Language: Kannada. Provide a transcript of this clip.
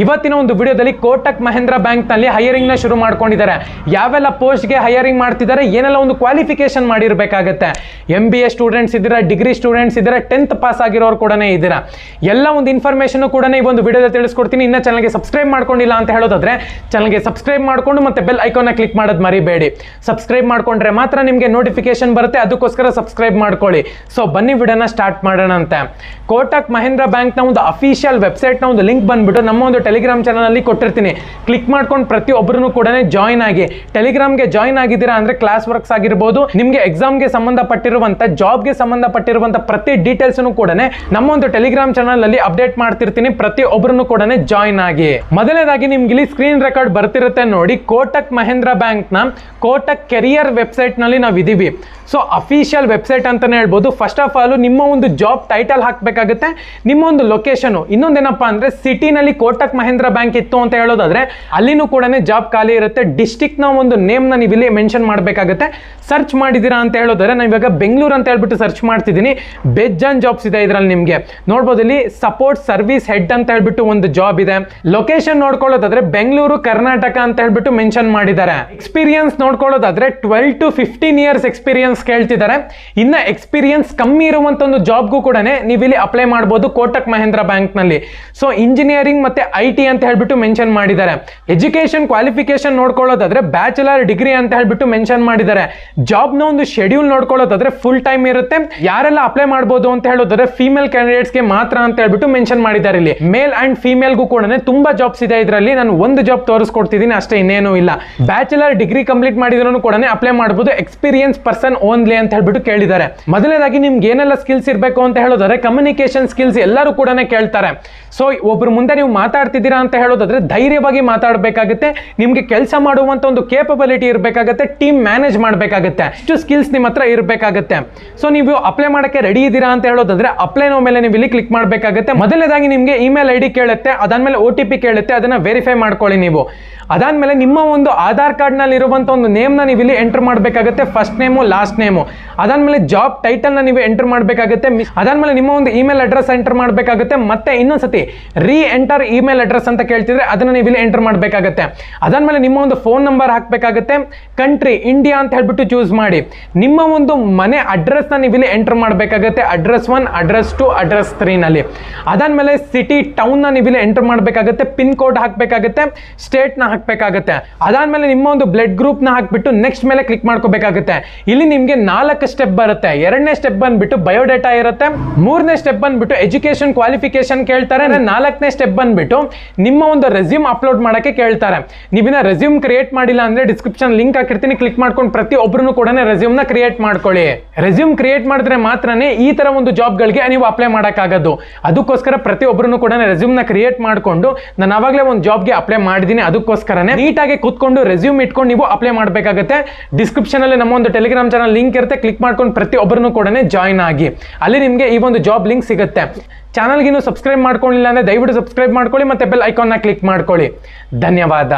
ಇವತ್ತಿನ ಒಂದು ವಿಡಿಯೋದಲ್ಲಿ ಕೋಟಕ್ ಮಹೇಂದ್ರ ಬ್ಯಾಂಕ್ನಲ್ಲಿ ಹೈಯರಿಂಗ್ನ ಶುರು ಮಾಡ್ಕೊಂಡಿದ್ದಾರೆ. ಯಾವೆಲ್ಲ ಪೋಸ್ಟ್ಗೆ ಹೈಯರಿಂಗ್ ಮಾಡ್ತಿದ್ದಾರೆ, ಏನೆಲ್ಲ ಒಂದು ಕ್ವಾಲಿಫಿಕೇಶನ್ ಮಾಡಿರಬೇಕಾಗತ್ತೆ? ಎಂ ಬಿ ಎ ಸ್ಟೂಡೆಂಟ್ಸ್ ಇದ್ದೀರಾ ಡಿಗ್ರಿ ಸ್ಟೂಡೆಂಟ್ಸ್ ಇದ್ದೀರಾ ಟೆಂತ್ ಪಾಸ್ ಆಗಿರೋರು ಕೂಡ ಇದ್ದೀರಾ? ಎಲ್ಲ ಒಂದು ಇನ್ಫಾರ್ಮೇಶನ್ ಕೂಡ ಈ ಒಂದು ವಿಡಿಯೋದಲ್ಲಿ ತಿಳಿಸ್ಕೊಡ್ತೀನಿ. ಇನ್ನ ಚಾನಲ್ಗೆ ಸಬ್ಸ್ಕ್ರೈಬ್ ಮಾಡ್ಕೊಂಡಿಲ್ಲ ಅಂತ ಹೇಳೋದಾದ್ರೆ ಚಾನಲ್ಗೆ ಸಬ್ಸ್ಕ್ರೈಬ್ ಮಾಡ್ಕೊಂಡು ಮತ್ತೆ ಬೆಲ್ ಐಕಾನ್ ಕ್ಲಿಕ್ ಮಾಡೋದು ಮರಿಬೇಡಿ. ಸಬ್ಸ್ಕ್ರೈಬ್ ಮಾಡ್ಕೊಂಡ್ರೆ ಮಾತ್ರ ನಿಮಗೆ ನೋಟಿಫಿಕೇಶನ್ ಬರುತ್ತೆ. ಅದಕ್ಕೋಸ್ಕರ ಸಬ್ಸ್ಕ್ರೈಬ್ ಮಾಡ್ಕೊಳ್ಳಿ. ಸೊ ಬನ್ನಿ ವಿಡಿಯೋನ ಸ್ಟಾರ್ಟ್ ಮಾಡೋಣ ಅಂತ ಕೋಟಕ್ ಮಹೇಂದ್ರ ಬ್ಯಾಂಕ್ನ ಒಂದು ಅಫಿಷಿಯಲ್ ವೆಬ್ಸೈಟ್ನ ಒಂದು ಲಿಂಕ್ ಬಂದ್ಬಿಟ್ಟು ನಮ್ಮ ಒಂದು ಟೆಲಿಗ್ರಾಮ್ ಚಾನಲಲ್ಲಿ ಕೊಟ್ಟಿರ್ತೀನಿ. ಕ್ಲಿಕ್ ಮಾಡ್ಕೊಂಡು ಪ್ರತಿಯೊಬ್ಬರೂ ಕೂಡ ಜಾಯಿನ್ ಆಗಿ. ಟೆಲಿಗ್ರಾಮ್ಗೆ ಜಾಯಿನ್ ಆಗಿದ್ದೀರಾ ಅಂದರೆ ಕ್ಲಾಸ್ ವರ್ಕ್ಸ್ ಆಗಿರ್ಬೋದು. ನಿಮಗೆ ಎಕ್ಸಾಮ್ಗೆ ಸಂಬಂಧಪಟ್ಟಿರುವಂಥ ಜಾಬ್ಗೆ ಸಂಬಂಧಪಟ್ಟಿರುವಂಥ ಪ್ರತಿ ಡೀಟೇಲ್ಸ್ನು ಕೂಡ ನಮ್ಮ ಒಂದು ಟೆಲಿಗ್ರಾಮ್ ಚಾನಲಲ್ಲಿ ಅಪ್ಡೇಟ್ ಮಾಡ್ತಿರ್ತೀನಿ. ಪ್ರತಿಯೊಬ್ಬರನ್ನು ಕೂಡ ಜಾಯ್ನ್ ಆಗಿ. ಮೊದಲನೇದಾಗಿ ನಿಮ್ಗೆ ಇಲ್ಲಿ ಸ್ಕ್ರೀನ್ ರೆಕಾರ್ಡ್ ಬರ್ತಿರುತ್ತೆ ನೋಡಿ. ಕೋಟಕ್ ಮಹೇಂದ್ರ ಬ್ಯಾಂಕ್ನ ಕೋಟಕ್ ಕೆರಿಯರ್ ವೆಬ್ಸೈಟ್ನಲ್ಲಿ ನಾವು ಇದೀವಿ ಸೊ ಅಫಿಷಿಯಲ್ ವೆಬ್ಸೈಟ್ ಅಂತಲೇ ಹೇಳ್ಬೋದು. ಫಸ್ಟ್ ಆಫ್ ಆಲ್ ನಿಮ್ಮ ಒಂದು ಜಾಬ್ ಟೈಟಲ್ ಹಾಕಬೇಕಾಗುತ್ತೆ. ನಿಮ್ಮ ಒಂದು ಲೊಕೇಶನು ಇನ್ನೊಂದೇನಪ್ಪ ಅಂದರೆ ಸಿಟಿನಲ್ಲಿ ಕೋಟಕ್ ಮಹೇಂದ್ರ ಬ್ಯಾಂಕ್ ಇತ್ತು ಅಂತ ಹೇಳೋದಾದ್ರೆ, ಅಲ್ಲಿನೂ ಕೂಡ ಜಾಬ್ ಖಾಲಿ ಇರುತ್ತೆ. ಡಿಸ್ಟಿಕ್ನ ಒಂದು ನೇಮ್ನ ನೀವು ಇಲ್ಲಿ ಮೆನ್ಷನ್ ಮಾಡಬೇಕಾಗುತ್ತೆ. ಸರ್ಚ್ ಮಾಡಿದ್ದೀರಾ ಅಂತ ಹೇಳೋದಾದ್ರೆ ನಾನು ಇವಾಗ ಬೆಂಗಳೂರು ಅಂತ ಹೇಳ್ಬಿಟ್ಟು ಸರ್ಚ್ ಮಾಡ್ತಿದ್ದೀನಿ. ಬೆಜ್ಜಾನ್ ಜಾಬ್ಸ್ ಇದೆ ಇದರಲ್ಲಿ ನಿಮಗೆ. ನೋಡ್ಬೋದು ಇಲ್ಲಿ ಸಪೋರ್ಟ್ ಸರ್ವಿಸ್ ಹೆಡ್ ಅಂತ ಹೇಳ್ಬಿಟ್ಟು ಒಂದು ಜಾಬ್ ಇದೆ. ಲೊಕೇಶನ್ ನೋಡ್ಕೊಳ್ಳೋದಾದ್ರೆ ಬೆಂಗಳೂರು, ಕರ್ನಾಟಕ ಅಂತ ಹೇಳ್ಬಿಟ್ಟು ಮೆನ್ಷನ್ ಮಾಡಿದ್ದಾರೆ. Experience ನೋಡ್ಕೊಳ್ಳೋದಾದ್ರೆ twelve to fifteen years experience ಕೇಳ್ತಿದ್ದಾರೆ. ಇನ್ನ ಎಕ್ಸ್ಪೀರಿಯನ್ಸ್ ಕಮ್ಮಿ ಇರುವಂತ ಒಂದು ಜಾಬ್ಗೂ ಕೂಡ ನೀವು ಇಲ್ಲಿ ಅಪ್ಲೈ ಮಾಡಬಹುದು ಕೋಟಕ್ ಮಹೇಂದ್ರ ಬ್ಯಾಂಕ್ನಲ್ಲಿ ಸೊ ಇಂಜಿನಿಯರಿಂಗ್ ಮತ್ತೆ ಐ ಟಿ ಅಂತ ಹೇಳ್ಬಿಟ್ಟು ಮೆನ್ಷನ್ ಮಾಡಿದ್ದಾರೆ. ಎಜುಕೇಶನ್ ಕ್ವಾಲಿಫಿಕೇಶನ್ ನೋಡ್ಕೊಳ್ಳೋದಾದ್ರೆ ಬ್ಯಾಚುಲರ್ ಡಿಗ್ರಿ ಅಂತ ಹೇಳ್ಬಿಟ್ಟು ಮೆನ್ಷನ್ ಮಾಡಿದ್ದಾರೆ. ಜಾಬ್ನ ಒಂದು ಶೆಡ್ಯೂಲ್ ನೋಡ್ಕೊಳ್ಳೋದಾದ್ರೆ ಫುಲ್ ಟೈಮ್ ಇರುತ್ತೆ. ಯಾರೆಲ್ಲ ಅಪ್ಲೈ ಮಾಡಬಹುದು ಅಂತ ಹೇಳೋದಾದ್ರೆ ಫೀಮೇಲ್ ಕ್ಯಾಂಡಿಡೇಟ್ಸ್ಗೆ ಮಾತ್ರ ಅಂತ ಹೇಳ್ಬಿಟ್ಟು ಮೆನ್ಷನ್ ಮಾಡಿದ್ದಾರೆ ಇಲ್ಲಿ. ಮೇಲ್ ಅಂಡ್ ಫೀಮೇಲ್ಗೂ ಕೂಡ ತುಂಬಾ ಜಾಬ್ಸ್ ಇದೆ ಇದರಲ್ಲಿ. ನಾನು ಒಂದು ಜಾಬ್ ತೋರಿಸ್ಕೊಡ್ತಿದ್ದೀನಿ, ಅಷ್ಟೇ ಇನ್ನೇನು ಇಲ್ಲ. ಬ್ಯಾಚುಲರ್ ಡಿಗ್ರಿ ಕಂಪ್ಲೀಟ್ ಮಾಡಿದ್ರು ಕೂಡ ಅಪ್ಲೈ ಮಾಡಬಹುದು ಎಕ್ಸ್ಪೀರಿಯನ್ಸ್ ಪರ್ಸನ್ ಓನ್ಲಿ ಅಂತ ಹೇಳ್ಬಿಟ್ಟು ಕೇಳಿದ್ದಾರೆ. ಮೊದಲನೇದಾಗಿ ನಿಮ್ಗೆ ಏನೆಲ್ಲ ಸ್ಕಿಲ್ಸ್ ಇರಬೇಕು ಅಂತ ಹೇಳೋದಾದ್ರೆ ಕಮ್ಯುನಿಕೇಶನ್ ಸ್ಕಿಲ್ಸ್ ಎಲ್ಲರೂ ಕೂಡ ಕೇಳ್ತಾರೆ. ಸೊ ಒಬ್ರು ಮುಂದೆ ನೀವು ಮಾತಾಡ್ತಿದ್ದೀರಾ ಅಂತ ಹೇಳೋದಾದ್ರೆ ಧೈರ್ಯವಾಗಿ ಮಾತಾಡಬೇಕಾಗುತ್ತೆ. ನಿಮಗೆ ಕೆಲಸ ಮಾಡುವಂತ ಒಂದು ಕೇಪಬಿಲಿಟಿ ಇರಬೇಕಾಗುತ್ತೆ. ಟೀಮ್ ಮ್ಯಾನೇಜ್ ಮಾಡಬೇಕಾಗುತ್ತೆ. ಇಷ್ಟು ಸ್ಕಿಲ್ಸ್ ನಿಮ್ಮ ಹತ್ರ ಇರಬೇಕಾಗುತ್ತೆ. ಸೊ ನೀವು ಅಪ್ಲೈ ಮಾಡಕ್ಕೆ ರೆಡಿ ಇದ್ದೀರಾ ಅಂತ ಹೇಳೋದಾದ್ರೆ ಅಪ್ಲೈ ನೋ ಮೇಲೆ ನೀವು ಇಲ್ಲಿ ಕ್ಲಿಕ್ ಮಾಡಬೇಕಾಗುತ್ತೆ. ಮೊದಲನೇದಾಗಿ ನಿಮಗೆ ಇಮೇಲ್ ಐ ಡಿ ಕೇಳುತ್ತೆ, ಅದಾದ್ಮೇಲೆ ಓ ಟಿ ಪಿ ಕೇಳುತ್ತೆ, ಅದನ್ನು ವೆರಿಫೈ ಮಾಡ್ಕೊಳ್ಳಿ ನೀವು. ಅದಾದ್ಮೇಲೆ ನಿಮ್ಮ ಒಂದು ಆಧಾರ್ ಕಾರ್ಡ್ನಲ್ಲಿ ಇರುವಂಥ ಒಂದು ನೇಮ್ನ ನೀವು ಇಲ್ಲಿ ಎಂಟರ್ ಮಾಡಬೇಕಾಗುತ್ತೆ. ಫಸ್ಟ್ ನೇಮು ಲಾಸ್ಟ್ ನೇಮು ಅದಾದ್ಮೇಲೆ ಜಾಬ್ ಟೈಟಲ್ನ ನೀವು ಎಂಟರ್ ಮಾಡಬೇಕಾಗುತ್ತೆ. ಅದಾದ್ಮೇಲೆ ನಿಮ್ಮ ಒಂದು ಇಮೇಲ್ ಅಡ್ರೆಸ್ ಎಂಟರ್ ಮಾಡಬೇಕಾಗುತ್ತೆ. ಮತ್ತೆ ಇನ್ನೊಂದ್ಸತಿ ರೀ ಎಂಟರ್ ಇಮೇಲ್ ಅಡ್ರೆಸ್ ಅಂತ ಕೇಳ್ತಿದ್ರೆ ಅದನ್ನ ನೀವು ಇಲ್ಲಿ ಎಂಟರ್ ಮಾಡಬೇಕಾಗುತ್ತೆ. ಅದಾದ್ಮೇಲೆ ನಿಮ್ಮ ಒಂದು ಫೋನ್ ನಂಬರ್ ಹಾಕಬೇಕಾಗುತ್ತೆ. ಕಂಟ್ರಿ ಇಂಡಿಯಾ ಅಂತ ಹೇಳ್ಬಿಟ್ಟು ಚೂಸ್ ಮಾಡಿ. ನಿಮ್ಮ ಒಂದು ಮನೆ ಅಡ್ರೆಸ್ನ ನೀವಿಲ್ಲಿ ಎಂಟರ್ ಮಾಡಬೇಕಾಗುತ್ತೆ. Address one address two address ತ್ರೀನಲ್ಲಿ ಅದಾದಮೇಲೆ ಸಿಟಿ ಟೌನ್ನ ನೀವಿಲ್ಲಿ ಎಂಟರ್ ಮಾಡಬೇಕಾಗುತ್ತೆ. ಪಿನ್ ಕೋಡ್ ಹಾಕಬೇಕಾಗತ್ತೆ. ಸ್ಟೇಟ್ನ ಹಾಕಬೇಕಾಗತ್ತೆ. ಅದಾದಮೇಲೆ ನಿಮ್ಮ ಒಂದು ಬ್ಲಡ್ ಗ್ರೂಪ್ನ ಹಾಕಿಬಿಟ್ಟು ನೆಕ್ಸ್ಟ್ ಮೇಲೆ ಕ್ಲಿಕ್ ಮಾಡ್ಕೋಬೇಕಾಗುತ್ತೆ. ಇಲ್ಲಿ ನಿಮಗೆ ನಾಲ್ಕು ಸ್ಟೆಪ್ ಬರುತ್ತೆ. ಎರಡನೇ ಸ್ಟೆಪ್ ಬಂದ್ಬಿಟ್ಟು ಬಯೋಡೇಟಾ ಇರುತ್ತೆ. ಮೂರನೇ ಸ್ಟೆಪ್ ಬಂದ್ಬಿಟ್ಟು ಎಜುಕೇಶನ್ ಕ್ವಾಲಿಫಿಕೇಶನ್ ಕೇಳ್ತಾರೆ. ನಾಲ್ಕನೇ ಸ್ಟೆಪ್ ಬಂದ್ಬಿಟ್ಟು ನಿಮ್ಮ ಒಂದು ರೆಸ್ಯೂಮ್ ಅಪ್ಲೋಡ್ ಮಾಡೋಕ್ಕೆ ಕೇಳ್ತಾರೆ. ನೀವಿನ ರೆಸ್ಯೂಮ್ ಕ್ರಿಯೇಟ್ ಮಾಡಿಲ್ಲ ಅಂದರೆ ಡಿಸ್ಕ್ರಿಪ್ಷನ್ ಲಿಂಕ್ ಹಾಕಿರ್ತೀನಿ. ಕ್ಲಿಕ್ ಮಾಡ್ಕೊಂಡು ಪ್ರತಿ ಒಬ್ರು ಕೂಡ ರೆಸ್ಯೂಮ್ನ ಕ್ರಿಯೇಟ್ ಮಾಡ್ಕೊಳ್ಳಿ. ರೆಸ್ಯೂಮ್ ಕ್ರಿಯೇಟ್ ಮಾಡಿದ್ರೆ ಮಾತ್ರನೇ ಈ ತರ ಒಂದು ಜಾಬ್ಗಳಿಗೆ ನೀವು ಅಪ್ಲೈ ಮಾಡೋಕ್ಕಾಗೋದು ಅದಕ್ಕೋಸ್ಕರ ಪ್ರತಿ ಒಬ್ರು ಕೂಡ ರೆಸ್ಯೂಮ್ನ ಕ್ರಿಯೇಟ್ ಮಾಡ್ಕೊಂಡು ನಾನು ಆವಾಗಲೇ ಒಂದು ಜಾಬ್ಗೆ ಅಪ್ಲೈ ಮಾಡಿದ್ದೀನಿ. ಅದಕ್ಕೋಸ್ಕರನೇ ನೀಟಾಗಿ ಕೂತ್ಕೊಂಡು ರೆಸ್ಯೂಮ್ ಇಟ್ಕೊಂಡು ನೀವು ಅಪ್ಲೈ ಮಾಡಬೇಕಾಗುತ್ತೆ. ಡಿಸ್ಕ್ರಿಪ್ಷನ್ ಅಲ್ಲಿ ನಮ್ಮ ಒಂದು ಟೆಲಿಗ್ರಾಮ್ ಚಾನಲ್ ಲಿಂಕ್ ಇರುತ್ತೆ. ಕ್ಲಿಕ್ ಮಾಡ್ಕೊಂಡು ಪ್ರತಿ ಒಬ್ಬರನ್ನು ಕೂಡ ಜಾಯ್ನ್ ಆಗಿ. ಅಲ್ಲಿ ನಿಮಗೆ ಈ ಒಂದು ಜಾಬ್ ಲಿಂಕ್ ಸಿಗುತ್ತೆ. ಚಾನಲ್ಗಿನ್ನೂ ಸಬ್ಸ್ಕ್ರೈಬ್ ಮಾಡ್ಕೊಳ್ಳಿಲ್ಲ ಅಂದ್ರೆ ದಯವಿಟ್ಟು ಸಬ್ಸ್ಕ್ರೈಬ್ ಮಾಡ್ಕೊಳ್ಳಿ ಮತ್ತೆ ಬೆಲ್ ಐಕಾನ್ನ ಕ್ಲಿಕ್ ಮಾಡ್ಕೊಳ್ಳಿ. ಧನ್ಯವಾದ.